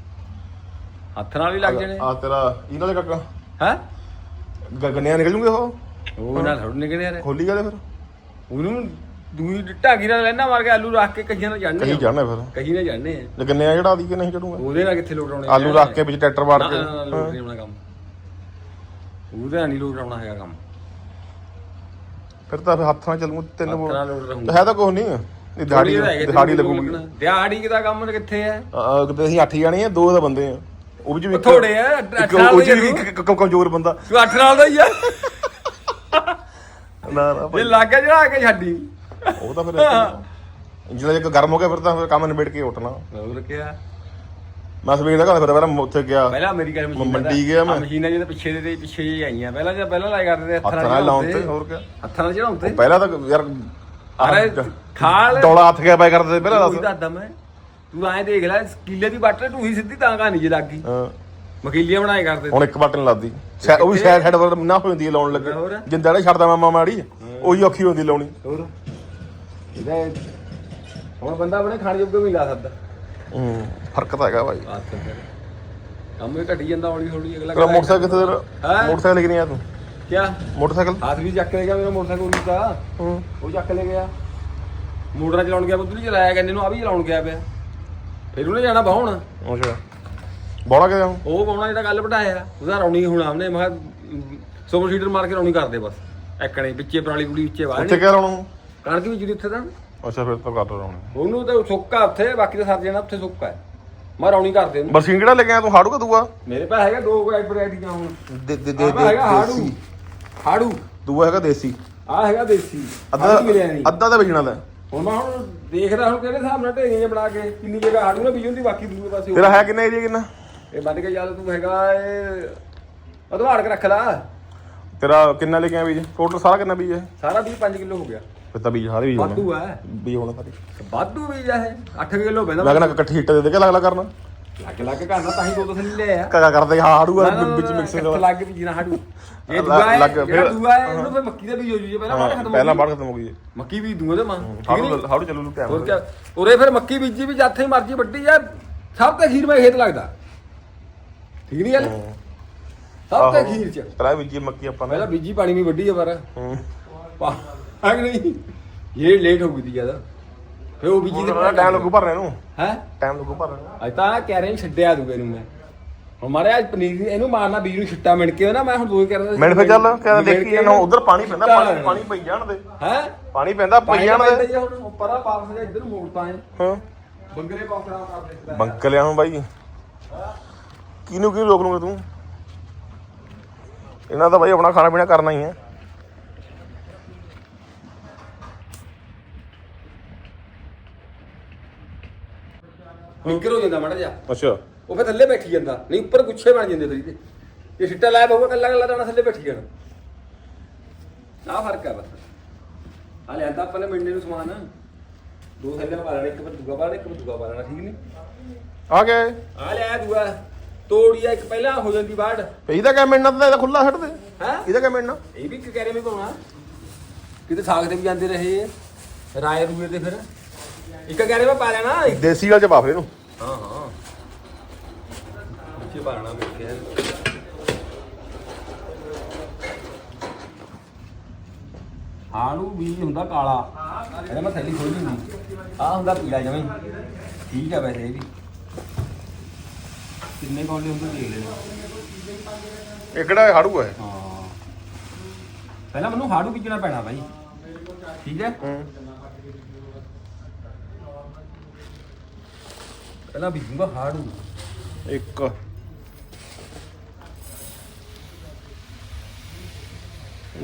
ਹੱਥ ਨਾਲ ਹੀ ਲੱਗ ਜਾਣੇ। ਆ ਤੇਰਾ ਇਹਨਾਂ ਦੇ ਕਾਕਾ। ਹੈ? ਗ- ਗੰਨਿਆਂ ਨਿਕਲ ਜੂਗੇ ਉਹ? ਉਹ ਨਾਲ ਥੋੜ ਨਿਕਲੇ ਯਾਰ। ਖੋਲੀ ਗਏ ਫਿਰ? ਉਹਨੂੰ ਦੂਈ ਢਾਗੀ ਨਾਲ ਲੈਣਾ ਮਾਰ ਕੇ ਆਲੂ ਰੱਖ ਕੇ ਕਹੀਆਂ ਨਾਲ ਕਹੀ ਜਾਣੇ ਜਾਣਾ ਫਿਰ। ਕਹੀ ਨਾਲ ਜਾਣੇ ਆ। ਜੇ ਗੰਨਿਆਂ ਚੜਾ ਦੀ ਕਿ ਨਹੀਂ ਚੜੂਗਾ? ਉਹਦੇ ਨਾਲ ਕਿੱਥੇ ਲੋਟ ਆਉਣੇ ਆਲੂ ਰੱਖ ਕੇ ਵਿੱਚ ਟਰੈਕਟਰ ਵਾੜ ਕੇ। ਨਾ, ਨਾ ਲੋਟ ਨਹੀਂ ਆਉਣਾ ਕੰਮ। ਉਹਦੇ ਨਾਲ ਨਹੀਂ ਲੋਟ ਆਉਣਾ ਹੈਗਾ ਕੰਮ। ਫਿਰ ਤਾਂ ਹੱਥ ਨਾਲ ਚੱਲੂ ਤਿੰਨ ਹੱਥ ਨਾਲ ਹੈ ਤਾਂ ਕੁਛ ਨਹੀਂ ਇਹ ਦਿਹਾੜੀ ਦਿਹਾੜੀ ਲੱਗੂਗੀ। ਦਿਹਾੜੀ ਕਿਦਾ ਕੰਮ ਕਿੱਥੇ ਹੈ ਆ ਕਿਤੇ ਅਸੀਂ 8 ਜਾਣੇ ਆ ਦੋ ਦਾ ਬੰਦੇ ਆ। ਉਹ ਵੀ ਉਹ ਥੋੜੇ ਆ, ਇੱਕ- ਅੱਠ ਨਾਲ ਉਹ ਦੇ ਚ ਵੀ ਨੂੰ। ਇੱਕ- ਇੱਕ ਕਮਜ਼ੋਰ ਬੰਦਾ। ਤੂੰ ਅੱਠ ਨਾਲ ਦਾ ਹੀ ਆ। ਨਾ ਨਾ ਜੇ ਭਾਈ। ਲੱਗ ਗਿਆ ਜਿਹੜਾ ਕੇ ਛੱਡੀ। ਉਹ ਤਾਂ ਫਿਰ ਜਿਹੜਾ ਇੱਕ ਗਰਮ ਹੋ ਗਿਆ ਫਿਰ ਤਾਂ ਫਿਰ ਕੰਮ ਨਿਬੇੜ ਕੇ ਉੱਠਣਾ। ਹੋਰ ਕਿਆ? ਮੈਂ ਸਵੇਰ ਦਾ ਘਰ ਫਿਰ ਪਹਿਲਾਂ ਉੱਥੇ ਗਿਆ। ਪਹਿਲਾਂ ਅਮਰੀਕਾ ਦੀ ਮਸ਼ੀਨ ਮੰਡੀ ਗਿਆ ਮੈਂ। ਮਸ਼ੀਨਾਂ ਜਿਹਦੇ ਪਿੱਛੇ ਦੇ ਪਿੱਛੇ ਜਿਹੇ ਆਈਆਂ। ਪਹਿਲਾਂ ਜੇ ਪਹਿਲਾਂ ਲਾਇਆ ਕਰਦੇ ਹੱਥ ਨਾਲ ਤੇ ਹੋਰ ਕਿਆ। ਹੱਥਾਂ ਨਾਲ ਚੜਾਉਂਦੇ। ਪਹਿਲਾਂ ਤਾਂ ਯਾਰ ਅਰੇ ਖਾਲ। ਡੋਲਾ ਹੱਥ ਗਿਆ ਪਾਈ ਕਰਦੇ ਪਹਿਲਾਂ ਦੱਸ। ਦੱਸਦਾ ਮੈਂ ਤੂੰ ਐਂ ਦੇਖ ਲੈ ਕਿੱਲੇ ਦੀ ਬੱਟ ਢੂਹੀ ਸਿੱਧੀ ਤਾਂ ਕਹਾਣੀ ਜੇ ਲੱਗ ਹਾਂ, ਮਕੀਲੀਆਂ ਬਣਾਏ ਕਰਦੇ ਹੁਣ ਇੱਕ ਬਟਨ ਲਾਦੀ ਉਹ ਵੀ ਸਾਈਡ ਸਾਈਡ ਪਰ ਨਾ ਹੋ ਜਾਂਦੀ ਹੈ ਲਾਉਣ ਲੱਗੇ? ਜਿੰਦਾ ਜਿਹੜਾ ਛੱਡਦਾ ਮਾਮਾ ਮਾੜੀ। ਉਹੀ ਔਖੀ ਹੁੰਦੀ ਲਾਉਣੀ। ਹੋਰ? ਇਹਦਾ ਹੁਣ ਬੰਦਾ ਆਪਣੇ ਖਾਣ ਜੋਗੇ ਵੀ ਲਾ ਸਕਦਾ। ਹੂੰ। ਫ਼ਰਕ ਤਾਂ ਹੈਗਾ ਭਾਈ ਬਾਤ ਕਰ ਕੰਮ ਵੀ ਘਟੀ ਜਾਂਦਾ ਹੌਲੀ ਹੌਲੀ ਅਗਲਾ ਤੇਰਾ ਮੋਟਰਸਾਈਕਲ ਕਿੱਥੇ ਤੇਰਾ? ਹੈਂ? ਮੋਟਰਸਾਈਕਲ ਲੈ ਕੇ ਨਹੀਂ ਆਇਆ ਤੂੰ? ਕਿਆ? ਮੋਟਰਸਾਈਕਲ। ਹੱਥ ਵੀ ਚੱਕ ਲੈ ਗਿਆ ਮੇਰਾ ਮੋਟਰਸਾਈਕਲ ਉਹਨੂੰ ਤਾਂ ਹੂੰ। ਉਹ ਚੱਕ ਲੈ ਗਿਆ। ਮੋਟਰਾਂ ਚਲਾਉਣ ਗਿਆ ਬੁੱਧੂ ਚਲਾਇਆ ਕਹਿੰਦੇ ਨੂੰ ਆ ਵੀ ਚਲਾਉਣ ਗਿਆ ਪਿਆ। ਫਿਰ ਉਹਨੇ ਜਾਣਾ ਬਾਹਣ। ਅੱਛਾ। ਬੋੜਾ ਕਿਹਾ ਉਹ ਪਾਉਣਾ ਜਿਹੜਾ ਗੱਲ ਬਿਠਾਇਆ। ਉਹਦਾ ਰੌਣੀ ਹੁਣ ਆਮਨੇ ਮੈਂ ਸੁਪਰ ਸੀਡਰ ਮਾਰ ਕੇ ਰੌਣੀ ਕਰਦੇ ਬਸ। ਐਕਣੇ ਵਿੱਚੇ ਪਰਾਲੀ ਪੁਲੀ ਵਿੱਚੇ ਉੱਥੇ ਬਾਹਰ ਕਿਆ ਲਾਉਣਾ ਕਣਕ ਵੀ ਜਿਹੜੀ ਉੱਥੇ ਤਾਂ ਅੱਛਾ ਫਿਰ ਤਾਂ ਕਰ ਲਾਉਣਾ। ਉਹਨੂੰ ਤਾਂ ਸੁੱਕਾ ਉੱਥੇ ਬਾਕੀ ਤਾਂ ਸਰ ਜਾਣਾ ਉੱਥੇ ਸੁੱਕਾ ਹੈ। ਮੈਂ ਰੌਣੀ ਕਰਦੇ ਉਹਨੂੰ ਬਰਸੀਨ ਕਿਹੜਾ ਲੈ ਕੇ ਆਇਆ ਤੂੰ ਹਾੜੂ ਕਾ ਦੂਆ? ਮੇਰੇ ਪਾ ਹੈਗਾ ਦੋ ਵੈਰਾਈਟੀਆਂ ਹੁਣ। ਦੇ ਦੇ ਆਹ ਪਾ ਹੈਗਾ ਹਾੜੂ। ਹਾੜੂ। ਦੂਆ ਹੈਗਾ ਦੇਸੀ। ਆ ਹੈਗਾ ਦੇਸੀ। ਅੱਧਾ ਅੱਧਾ ਮਿਲਿਆ ਨਹੀਂ ਅੱਧਾ ਤਾਂ ਵੇਚਣਾ ਦਾ ਹੁਣ ਮੈਂ ਹੁਣ ਦੇਖਦਾ ਹੁਣ ਕਿਹੜੇ ਹਿਸਾਬ ਨਾਲ ਢੇਰੀਆਂ ਜਿਹੀਆਂ ਬਣਾ ਕੇ ਕਿੰਨੀ ਜਗ੍ਹਾ ਹਾੜੂ ਨਾ ਬੀਜ ਹੁੰਦੀ ਬਾਕੀ ਦੂਏ ਪਾਸੇ। ਤੇਰਾ ਹੈ ਕਿੰਨਾ ਏਰੀਆ ਕਿੰਨਾ? ਇਹ ਬੰਦ ਕੇ ਚੱਲ ਤੂੰ ਹੈਗਾ ਇਹ ਅਧਵਾੜ ਕੇ ਰੱਖ ਲਾ। ਤੇਰਾ ਕਿੰਨਾ ਲੈ ਕੇ ਆਇਆ ਬੀਜ? ਟੋਟਲ ਸਾਰਾ ਕਿੰਨਾ ਬੀਜ ਹੈ? ਸਾਰਾ ਵੀ 5 ਕਿਲੋ ਹੋ ਗਿਆ। ਫਿਰ ਤਾਂ ਬੀਜ ਸਾਰੇ ਬੀਜ ਹੋਣਾ। ਵਾਧੂ ਹੈ। ਬੀਜ ਹੋਣਾ ਸਾਰੇ। ਵਾਧੂ ਵੀ ਆ ਇਹ। 8 ਕਿਲੋ ਪੈਂਦਾ ਕਹਿੰਦਾ ਇਕੱਠੀ ਹਿੱਟ ਦੇ ਦੇ ਕੇ ਲੱਗ ਲਾ ਕਰਨਾ। ਲੱਗ ਲੱਗ ਕਰਨਾ ਤਾਂ ਹੀ ਦੋ ਦੋ ਥੱਲੇ ਲਿਆ। ਕਾ ਕਰਦੇ ਹਾੜੂ ਆ ਵਿੱਚ ਮਿਕਸਿੰਗ ਇਕੱਠੇ ਲੱਗ ਵੀ ਜੀਣਾ ਹਾੜੂ। ਇਹ ਦੂਆ ਹੈ ਲੱਗ- ਜਿਹੜਾ ਫਿਰ- ਦੂਆ ਹੈ ਉਹਨੂੰ ਫਿਰ ਮੱਕੀ ਦਾ ਬੀਜ ਹੋ ਜੂਜੇ ਪਹਿਲਾਂ ਬਾਅਦ ਖਤਮ ਹੋ ਪਹਿਲਾਂ। ਬਾੜ ਖਤਮ ਹੋ ਗਈ ਮੱਕੀ ਵੀ ਦੂਆ ਤੇ ਮਾਂ। ਹਾੜੂ ਹਾੜੂ ਚੱਲੂ ਨੂੰ ਹੋਰ ਟਾਈਮ ਕਿਆ? ਉਰੇ ਫਿਰ ਮੱਕੀ ਬੀਜੀ ਵੀ ਜਿੱਥੇ ਮਰਜ਼ੀ ਵੱਡੀ ਜਾ ਸਭ ਤੇ ਖੀਰ ਮੈਂ ਖੇਤ ਲੱਗਦਾ। ਠੀਕ ਨਹੀਂ ਗੱਲ? ਸਭ ਤੇ ਖੀਰ ਚ। ਤਰਾ ਬੀਜੀ ਮੱਕੀ ਆਪਾਂ ਨੇ। ਪਹਿਲਾਂ ਬੀਜੀ ਪਾਣੀ ਵੀ ਵੱਡੀ ਆ ਪਰ। ਹੂੰ ਹੈ ਕਿ ਨਹੀਂ? ਇਹ ਲੇਟ ਹੋ ਗਈ ਦੀ ਜ਼ਿਆਦਾ ਫਿਰ ਉਹ ਬੀਜੀ ਦੇ ਟਾਈਮ ਲੱਗੂ ਭਰਨੇ ਨੂੰ। ਹੈ? ਟਾਈਮ ਲੱਗੂ ਭਰਨੇ ਨੂੰ। ਅੱਜ ਤਾਂ ਕਹਿ ਰਹੇ ਛੱਡਿਆ ਦੂਗੇ ਨੂੰ ਮੈਂ। ਹੁਣ ਮਾਰੇ ਅੱਜ ਪਨੀਰ ਇਹਨੂੰ ਮਾਰਨਾ ਬੀਜ ਨੂੰ ਛਿੱਟਾ ਮਿਣ ਕੇ ਨਾ ਮੈਂ ਹੁਣ ਦੋਏ ਕਰਦਾ ਮੈਨੂੰ ਫਿਰ ਚੱਲ ਕਹਿੰਦਾ ਦੇਖੀ ਜਾਣਾ ਉਧਰ ਪਾਣੀ ਪੈਂਦਾ ਪਾਣੀ ਪਾਣੀ ਪਈ ਜਾਣ ਦੇ। ਹੈ? ਪਾਣੀ ਪੈਂਦਾ ਪਈ ਜਾਣ ਦੇ। ਹੁਣ ਪਰਾਂ ਵਾਪਸ ਜਾ ਇੱਧਰ ਮੋੜ ਪਾਏ ਹਾਂ। ਬੰਗਰੇ ਪਾਉਣਾ ਕਰ ਦੇਖਦਾ ਬੰਕਲਿਆਂ ਨੂੰ ਬਾਈ। ਕਿਹਨੂੰ ਕਿਹਨੂੰ ਰੋਕ ਲੂੰਗਾ ਤੂੰ? ਇਹਨਾਂ ਦਾ ਬਾਈ ਆਪਣਾ ਖਾਣਾ ਪੀਣਾ ਕਰਨਾ ਹੀ ਹੈ। ਨਿਕਰ ਹੋ ਜਾਂਦਾ ਮੜਾ ਜਾ ਅੱਛਾ। ਉਹ ਫਿਰ ਥੱਲੇ ਬੈਠੀ ਜਾਂਦਾ। ਨਹੀਂ ਉੱਪਰ ਗੁੱਛੇ ਬਣ ਜਾਂਦੇ ਫਿਰ ਇਹਦੇ ਇਹ ਛਿੱਟਾ ਲਾਇਆ ਹੋਊਗਾ ਕੱਲਾ ਕੱਲਾ ਦਾਣਾ ਥੱਲੇ ਬੈਠੀ ਜਾਣਾ। ਆਹ ਫ਼ਰਕ ਹੈ ਬਸ। ਆ ਲਿਆਂਦਾ ਆਪਾਂ ਨੇ ਮਿੰਨੇ ਨੂੰ ਸਮਾਨ। ਦੋ ਥੱਲੇ ਪਾ ਲੈਣਾ ਇੱਕ ਪਰ ਦੂਗਾ ਪਾ ਲੈਣਾ ਇੱਕ ਪਰ ਦੂਗਾ ਪਾ ਲੈਣਾ ਠੀਕ ਨਹੀਂ? ਆ ਇਹ? ਆ ਲਿਆ ਦੂਆ। ਤੋੜੀਆ ਇੱਕ ਪਹਿਲਾਂ ਹੋ ਜਾਂਦੀ ਬਾੜ। ਤੇ ਇਹਦਾ ਕਿਆ ਮਿਲਣਾ ਤੇ ਇਹਦਾ ਖੁੱਲਾ ਛੱਡ ਦੇ। ਹੈ? ਇਹਦਾ ਕਿਆ ਮਿਲਣਾ ਇਹ ਵੀ ਕਹਿ ਰਹੇ ਵੀ ਪਾਉਣਾ। ਕਿਤੇ ਸਾਗ ਤੇ ਵੀ ਜਾਂਦੇ ਰਹੇ ਰਾਏ ਰੂਏ ਤੇ ਫਿਰ। ਇੱਕ ਕਹਿ ਰਹੇ ਮੈਂ ਪਾ ਲੈਣਾ। ਦੇਸੀ ਵਾਲ ਚ ਪਾ ਫਿਰ ਇਹਨੂੰ। ਹਾਂ ਹਾਂ। ਉੱਚੇ ਪਾਣਾ ਮਿਲ ਗਿਆ ਆਲੂ ਵੀ ਹੁੰਦਾ ਕਾਲਾ। ਇਹਦਾ ਮੈਂ ਥੈਲੀ ਖੋਲ ਦਿੰਦੀ। ਆ ਹੁੰਦਾ ਪੀਲਾ ਜਵੇਂ ਠੀਕ ਆ ਵੈਸੇ ਇਹ ਵੀ। ਕਿੰਨੇ ਕੌਂਡੇ ਹੁੰਦੇ ਦੇਖ ਲੈਣਾ। ਇਹ ਕਿਹੜਾ ਹਾੜੂ ਹੈ ਹਾਂ। ਪਹਿਲਾਂ ਮੈਨੂੰ ਹਾੜੂ ਬੀਜਣਾ ਪੈਣਾ ਬਾਈ। ਠੀਕ ਹੈ। ਪਹਿਲਾਂ ਬੀਜੂਗਾ ਹਾੜੂ ਇੱਕ।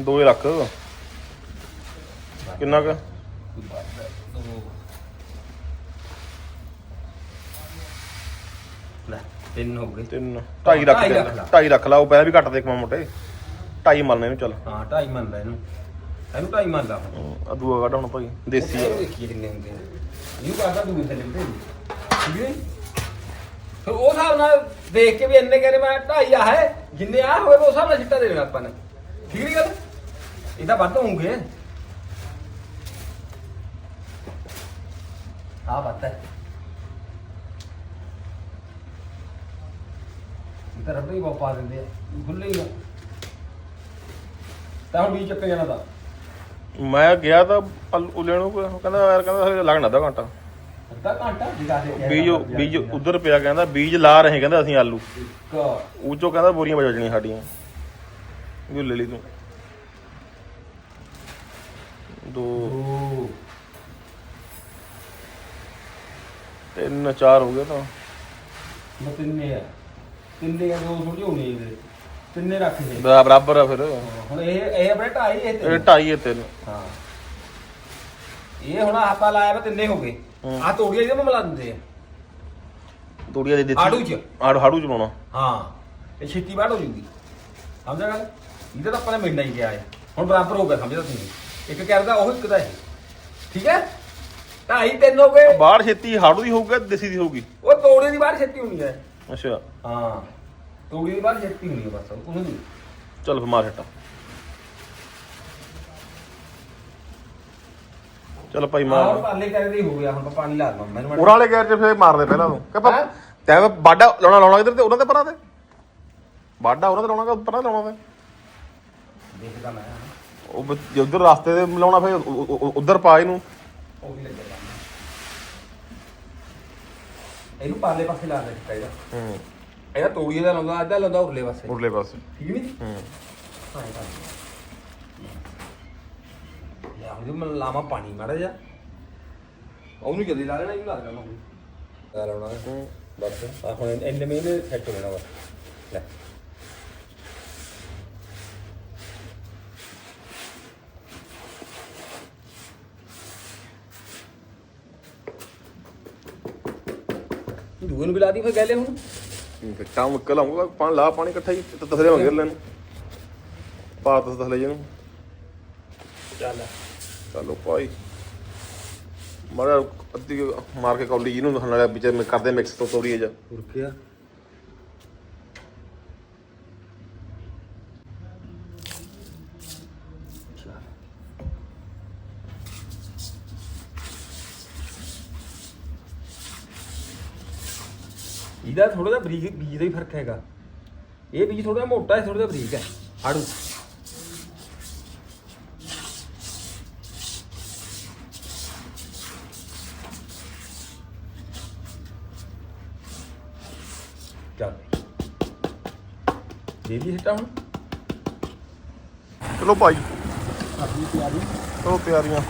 ਦੋ ਹੀ ਰੱਖ ਕਿੰਨਾ ਕੁ? ਲੈ ਤਿੰਨ ਹੋ ਗਏ। ਤਿੰਨ। ਢਾਈ ਰੱਖ ਦੇ। ਢਾਈ ਰੱਖ ਲਾ ਉਹ ਪਹਿਲਾਂ ਵੀ ਘੱਟ ਦੇ ਕਮਾ ਮੋਟੇ ਢਾਈ ਮਲਨੇ ਇਹਨੂੰ ਚੱਲ। ਹਾਂ ਢਾਈ ਮੰਨ ਲੈ ਇਹਨੂੰ। ਇਹਨੂੰ ਢਾਈ ਮੰਨ ਲਾ ਆ ਦੂਆ ਕੱਢ ਹੁਣ ਭਾਈ ਦੇਸੀ ਇਹ ਵਾਲਾ। ਦੇਖੀਏ ਕਿੰਨੇ ਹੁੰਦੇ ਆ। ਇਹਨੂੰ ਕਰਦਾ ਦੂਏ ਥੱਲੇ ਤੇ ਠੀਕ ਫਿਰ ਉਹ ਹਿਸਾਬ ਨਾਲ ਦੇਖ ਕੇ ਵੀ ਇੰਨੇ ਕਹਿੰਦੇ ਮੈਂ ਢਾਈ ਆ ਹੈ, ਜਿੰਨੇ ਆ ਹੋਵੇ ਉਹ ਹਿਸਾਬ ਨਾਲ ਚਿੱਟਾ ਦੇਣਾ ਆਪਾਂ ਨੇ। ਠੀਕ ਨਹੀਂ ਗੱਲ? ਇਹ ਤਾਂ ਵੱਧ ਹੋਊਗੇ ਆ ਬਾਤ ਹੈ। ਇਹ ਤਾਂ ਰੱਬੀ ਪਾ ਦਿੰਦੇ ਆ। ਖੁੱਲੇ ਹੀ ਆ। ਤਾਂ ਹੁਣ ਵੀ ਚੱਕ ਜਾਣਾ ਤਾਂ। ਮੈਂ ਗਿਆ ਤਾਂ ਆਲੂ ਲੈਣ ਕਹਿੰਦਾ ਯਾਰ ਕਹਿੰਦਾ ਹਲੇ ਲੱਗਣਾ ਅੱਧਾ ਘੰਟਾ। ਅੱਧਾ ਘੰਟਾ ਦੇ ਬੀਜ ਬੀਜ ਉਧਰ ਪਿਆ ਕਹਿੰਦਾ ਬੀਜ ਲਾ ਰਹੇ ਕਹਿੰਦਾ ਅਸੀਂ ਆਲੂ। ਇੱਕ ਉਹ ਚੋਂ ਕਹਿੰਦਾ ਬੋਰੀਆਂ ਵਜ ਜਾਣੀਆਂ ਸਾਡੀਆਂ। ਵੀ ਲੈ ਲਈ ਤੂੰ। ਦੋ। ਤਿੰਨ ਚਾਰ ਹੋ ਗਏ ਤਾਂ। ਮੈਂ ਤਿੰਨੇ ਆ। ਤਿੰਨੇ ਆ ਦੋ ਥੋੜੀ ਹੋਣੀ ਇਹਦੇ। ਤਿੰਨੇ ਰੱਖ ਦੇ ਬਰਾ- ਬਰਾਬਰ ਆ ਫਿਰ। ਹੁਣ ਇਹ ਇਹ ਆਪਣੇ ਢਾਈ ਇਹ ਇਹ ਤਿੰਨ। ਢਾਈ ਹੈ ਤਿੰਨ। ਹਾਂ। ਇਹ ਹੁਣ ਆਪਾਂ ਲਾਇਆ ਵਾ ਤਿੰਨੇ ਹੋ ਗਏ। ਆ ਤੋੜੀਆਂ ਜਿਹਦੇ ਮੈਂ ਮਿਲਾ ਦਿੰਦੇ ਆ ਤੂੜੀਆਂ ਦੇ ਦਿੱਤੀ ਆੜੂ ਚ ਆੜੂ ਹਾੜੂ ਚ ਪਾਉਣਾ ਹਾਂ ਇਹ ਛੇਤੀ ਬਾੜ ਹੋ ਜੂਗੀ ਸਮਝਿਆ ਗੱਲ ਇਹਦਾ ਤਾਂ ਆਪਾਂ ਨੇ ਮਿਲਣਾ ਹੀ ਗਿਆ ਹੈ ਹੁਣ ਬਰਾਬਰ ਹੋ ਗਿਆ ਸਮਝਦਾ ਤੁਸੀਂ ਇੱਕ ਕਰਦਾ ਉਹ ਇੱਕ ਦਾ ਇਹ ਠੀਕ ਹੈ ਢਾਈ ਤਿੰਨ ਹੋ ਗਏ ਬਾਹਰ ਛੇਤੀ ਹਾੜੂ ਦੀ ਹੋਊਗਾ ਦੇਸੀ ਦੀ ਹੋਊਗੀ ਉਹ ਤੋੜੇ ਦੀ ਬਾਹਰ ਛੇਤੀ ਹੋਣੀ ਹੈ ਅੱਛਾ ਹਾਂ ਤੋੜੀ ਦੀ ਬਾਹਰ ਛੇਤੀ ਹੋਣੀ ਹੈ ਬਸ ਉਹਨੂੰ ਨਹੀਂ ਚੱਲ ਫਿਰ ਮਾਰ ਛੱਟਾ ਚੱਲ ਭਾਈ ਆਹ ਮਾਰ ਪਾਲੇ ਕਰਦੇ ਹੋ ਗਿਆ ਹੁਣ ਪਾਣੀ ਲਾ ਦਵਾਂ ਮੈਨੂੰ ਉਰਾਂ ਵਾਲੇ ਗੈਰ ਚ ਫੇਰ ਮਾਰਦੇ ਪਹਿਲਾਂ ਤੂੰ ਕਹ ਹੈਂ? ਤੈਂ ਬਾਡਾ ਲਾਉਣਾ ਲਾਉਣਾ ਇਧਰ ਤੇ? ਉਹਨਾਂ ਤੇ ਪਰਾਂ ਤੇ। ਬਾਡਾ ਉਹਨਾਂ ਤੇ ਲਾਉਣਾ ਕਿ ਪਰਾਂ ਤੇ ਲਾਉਣਾ ਤੇ ਦੇਖਦਾ ਮੈਂ। ਉਹ ਬ- ਜੇ ਉਧਰ ਰਸਤੇ ਤੇ ਲਾਉਣਾ ਫੇਰ ਉਧਰ ਪਾ ਇਹਨੂੰ। ਉਹ ਵੀ ਲੱਗੇਗਾ ਇਹਨੂੰ ਪਾਲੇ ਪਾਸੇ ਲਾ ਦੇ ਚਾਹੀਦਾ ਹੂੰ। ਇਹਦਾ ਤੋੜੀਏ ਦਾ ਲਾਉਂਦਾ ਅੱਧਾ ਲਾਉਂਦਾ ਉਰਲੇ ਪਾਸੇ। ਉਰਲੇ ਪਾਸੇ। ਠੀਕ ਨਹੀਂ? ਹੂੰ। ਲੈ ਹੁਣ ਮੈਂ ਲਾਵਾਂ ਪਾਣੀ ਮਾੜਾ ਜਾ ਉਹਨੂੰ ਜਲਦੀ ਲਾ ਲੈਣਾ ਇਹਨੂੰ ਲਾ ਦੇਣਾ ਉਹਨੂੰ ਲਾ ਲਾਉਣਾ ਹੂੰ। ਬਸ। ਆ ਹੁਣ ਇੰਨੇ ਮਹੀਨੇ ਸੈੱਟ ਹੋ ਜਾਣਾ ਬਸ। ਲੈ। ਦੂਏ ਨੂੰ ਵੀ ਲਾ ਦੀ ਫਿਰ ਗੈਲੇ ਹੁਣ। ਫਿਰ ਤਾਂ ਮੁੱਕਲ ਆਉਂਗਾ ਪਾਣੀ ਲਾ ਪਾਣੀ ਇਕੱਠਾ ਹੀ ਤੇ ਤਸਲੇ ਮੰਗੇ ਲੈਣ। ਪਾ ਤਸ ਤਸਲੇ ਜਿਹਨੂੰ ਚੱਲ। ਚਲੋ ਭਾਈ ਮਾਰਾ ਅੱਧੀ ਮਾਰ ਕੇ ਕੌਲੀ ਜਿਹਨੂੰ ਨਾਲੇ ਵਿੱਚ ਮਿ- ਕਰਦੇ ਮਿਕਸ ਤੋਂ ਤੋੜੀ ਜਾ ਉਰਕਿਆ ਇਹਦਾ ਥੋੜਾ ਜਿਹਾ ਬਰੀਕ ਬੀਜ ਦਾ ਹੀ ਫ਼ਰਕ ਹੈਗਾ। ਇਹ ਬੀਜ ਥੋੜਾ ਜਿਹਾ ਮੋਟਾ ਹੈ ਥੋੜਾ ਜਿਹਾ ਬਰੀਕ ਹੈ ਆੜੂ ਦੇ ਦੀ ਸਿੱਟਾ ਹੁਣ। ਚਲੋ ਭਾਈ। ਚਲੋ ਤਿਆਰੀਆਂ।